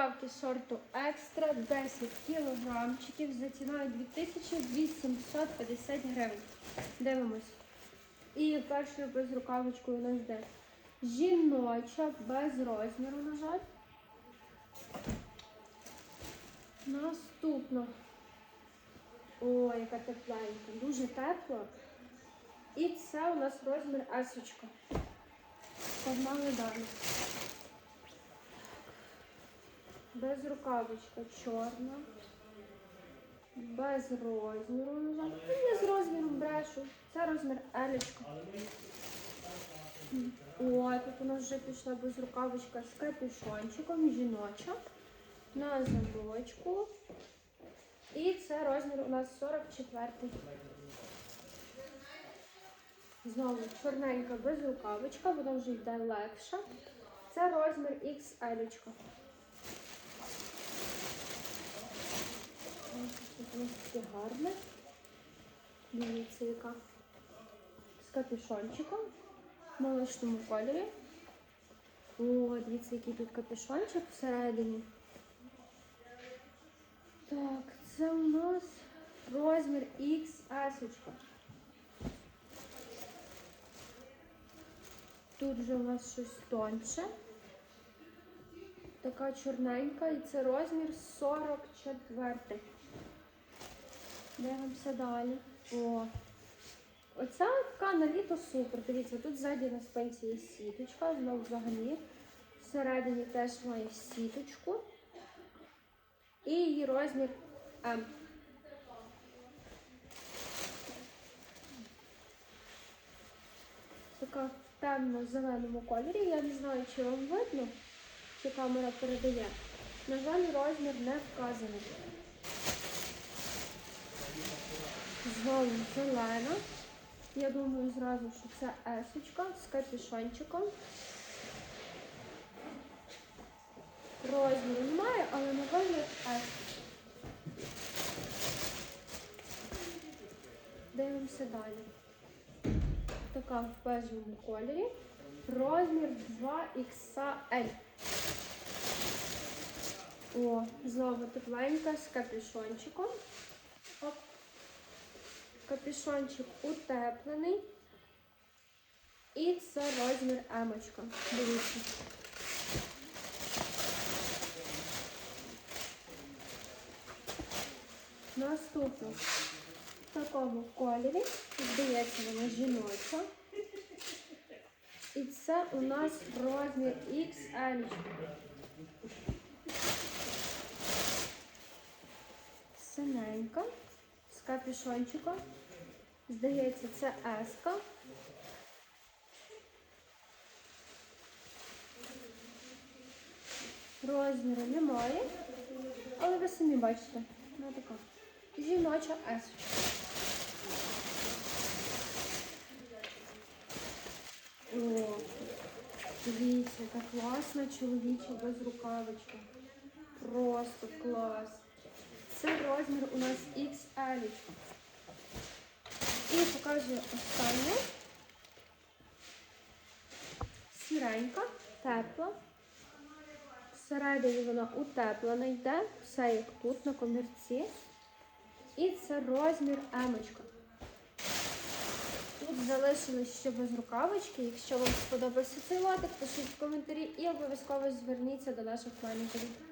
Безрукавки сорту екстра 10 кілограмчиків за ціною 2850 гривень. Дивимось. І першою безрукавочкою у нас йде жіноча без розміру, на жаль. Наступно. Ой, яка тепленька, дуже тепла. І це у нас розмір есочка. Погнали далі. Безрукавочка чорна. Без розміру. Ну, Я з розміром брешу. Це розмір елечка. О, тут у нас вже пішла безрукавочка з капюшончиком, жіноча. На замочку. І це розмір у нас 44. Знову чорненька безрукавочка, вона вже йде легша. Це розмір XL. Ось тут у нас таке гарне. Дивіться, яка. З капюшончиком в молочному кольорі. О, дивіться, який тут капюшончик всередині. Так, це у нас розмір XS. Тут вже у нас щось тонше. Така чорненька, і це розмір 44. Дивимося далі. О. Оця така на літо супер. Дивіться, тут ззаді на спинці є сіточка, знову взагалі. Всередині теж має сіточку. І її розмір М. Така в темно-зеленому кольорі. Я не знаю, чи вам видно, чи камера передає. На жаль, розмір не вказаний. Знову зелена. Я думаю зразу, що це есочка з капюшончиком. Розміру немає, але на вигляд С. Дивимося далі. Така в бежевому кольорі. Розмір 2XL. О, знову тепленька з капюшончиком. Капюшончик утеплений. І це розмір емочка. Дивіться. Наступно в такому кольорі, здається, вона жіноча. І це у нас розмір XL. Синенька капюшончиком. Здається, це еска. Розміру немає, але ви самі бачите. Вона така. Жіноча есочка. О, дивіться, яка класна чоловіча безрукавичка. Просто клас. Це розмір у нас XL. І показую останнє. Сіренька, тепла. Всередині вона утеплена йде, все як тут на комірці. І це розмір емочка. Тут залишилось ще без рукавички. Якщо вам сподобався цей лотик, пишіть в коментарі і обов'язково зверніться до наших менеджерів.